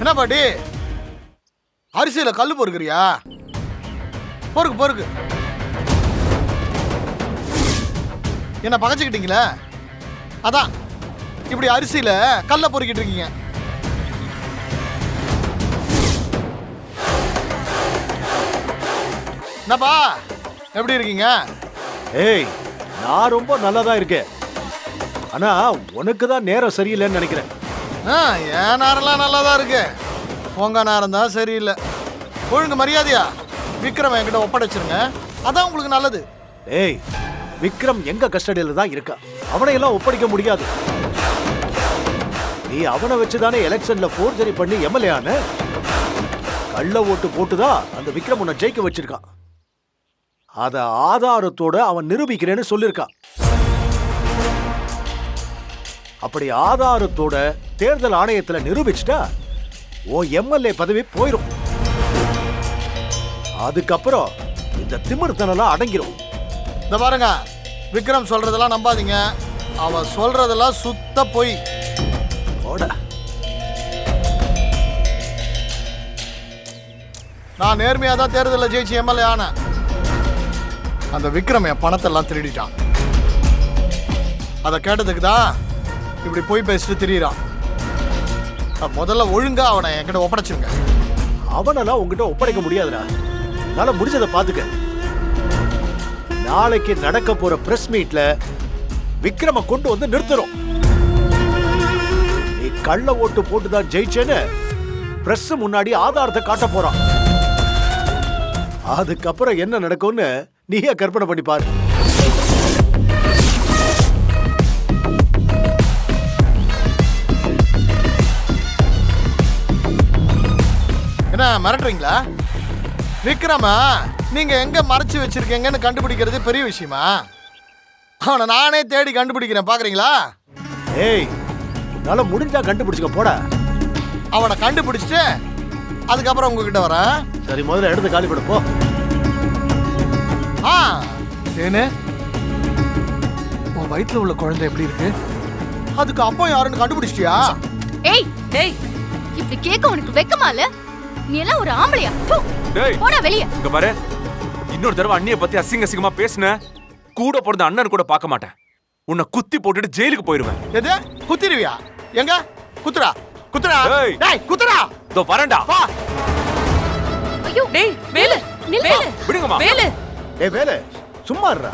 என்ன பாட்டி? அரிசியில் கல் பொறுக்கிறியா? பொறுக்கு பொறுக்கு. என்ன பகச்சுக்கிட்டீங்களே? அதான் இப்படி அரிசியில் கல்ல பொறுக்கிட்டு இருக்கீங்க. என்னப்பா எப்படி இருக்கீங்க? ஏய் நான் ரொம்ப நல்லா தான் இருக்கேன். ஆனால் உனக்கு தான் நேரம் சரியில்லைன்னு நினைக்கிறேன். ஆ என் நேரம்லாம் நல்லா தான் இருக்கு. உங்க நேரம் தான் சரியில்லை. ஒழுங்கு மரியாதையா? விக்ரம் என்கிட்ட ஒப்படைச்சிருங்க. அதான் உங்களுக்கு நல்லது. ஏய் விக்ரம் எங்க கஸ்டடியில் தான் இருக்கா? அவனை எல்லாம் ஒப்படைக்க முடியாது. நீ அவனை வச்சு தானே எலெக்ஷன்ல ஃபோர்ஜரி பண்ணி எம்எல்ஏ ஆன? கள்ள ஓட்டு போட்டுதான் அந்த விக்ரம் உன்னை ஜெயிக்க வச்சிருக்கான் அத ஆதாரத்தோட அவன் நிரூபிக்கிறேன்னு சொல்லியிருக்கான் அப்படி ஆதாரத்தோட தேர்தல் ஆணையத்துல நிரூபிச்சிட்டா ஓ எம்எல்ஏ பதவி போயிரும். அதுக்கப்புறம் இந்த திமிர்த்தனெல்லாம் அடங்கிரும். இந்த பாருங்க விக்ரம் சொல்றதெல்லாம் நம்பாதீங்க. அவன் சொல்றதெல்லாம் சுத்த பொய். போடா. நான் நேர்மையாக தான் தேர்தலில் ஜெயிச்சு எம்எல்ஏ ஆனேன். அந்த விக்ரம் என் பணத்தை எல்லாம் திருடிட்டான். அதை கேட்டதுக்கு தான் இப்படி போய் பேசிட்டு திரியிறான். முதல்ல ஒழுங்கா அவனை என்கிட்ட ஒப்படைச்சிருங்க. அவனெல்லாம் உங்ககிட்ட ஒப்படைக்க முடியாதுடா. என்னால முடிஞ்சதை பாத்துக்க. நாளைக்கு நடக்க போற பிரஸ் மீட்ல விக்ரம கொண்டு வந்து நிறுத்துறோம். நீ கள்ள ஓட்டு போட்டுதான் ஜெயிச்சேன்னு பிரஸ் முன்னாடி ஆதாரத்தை காட்ட போறான். அதுக்கப்புறம் என்ன நடக்கும்னு நீயே கற்பனை பண்ணி பாரு. என்ன மிரட்டுறீங்களா? விக்ரமா நீங்க எங்க மறைச்சு வச்சிருக்கீங்கன்னு கண்டுபிடிக்கிறது பெரிய விஷயமா? அவனை நானே தேடி கண்டுபிடிக்கிறேன் பாக்குறீங்களா? ஏய் உன்னால முடிஞ்சா கண்டுபிடிச்சுக்க போடா. அவனை கண்டுபிடிச்சிட்டு அதுக்கப்புறம் உங்ககிட்ட வரேன். சரி முதல்ல எடுத்து காலி பண்ணு, போ. ஆ ஏனு? உன் வயிற்றுல உள்ள குழந்தை எப்படி இருக்கு? அதுக்கு அப்பா யாருன்னு கண்டுபிடிச்சிட்டியா? ஏய் டேய் இப்படி கேட்க உனக்கு வெக்கமா இல்ல? நீ எல்லாம் ஒரு ஆம்பளையா? டேய் போடா வெளிய. இங்க பாரு. இன்னொரு தடவை அண்ணிய பத்தி அசிங்க அசிங்கமா பேசுன கூட பிறந்த அண்ணன் கூட பார்க்க மாட்டேன். உன்னை குத்தி போட்டுட்டு ஜெயிலுக்கு போயிருவேன். எது? குத்திருவியா? எங்க? குத்துறா? குத்துறா? ஏய். டேய் குத்துறா? இதோ வரேன்டா. வா. ஐயோ டேய் வேலு நில்லு. வேலு விடுங்கம்மா. வேலு. ஏய் வேலை சும்மா இருடா.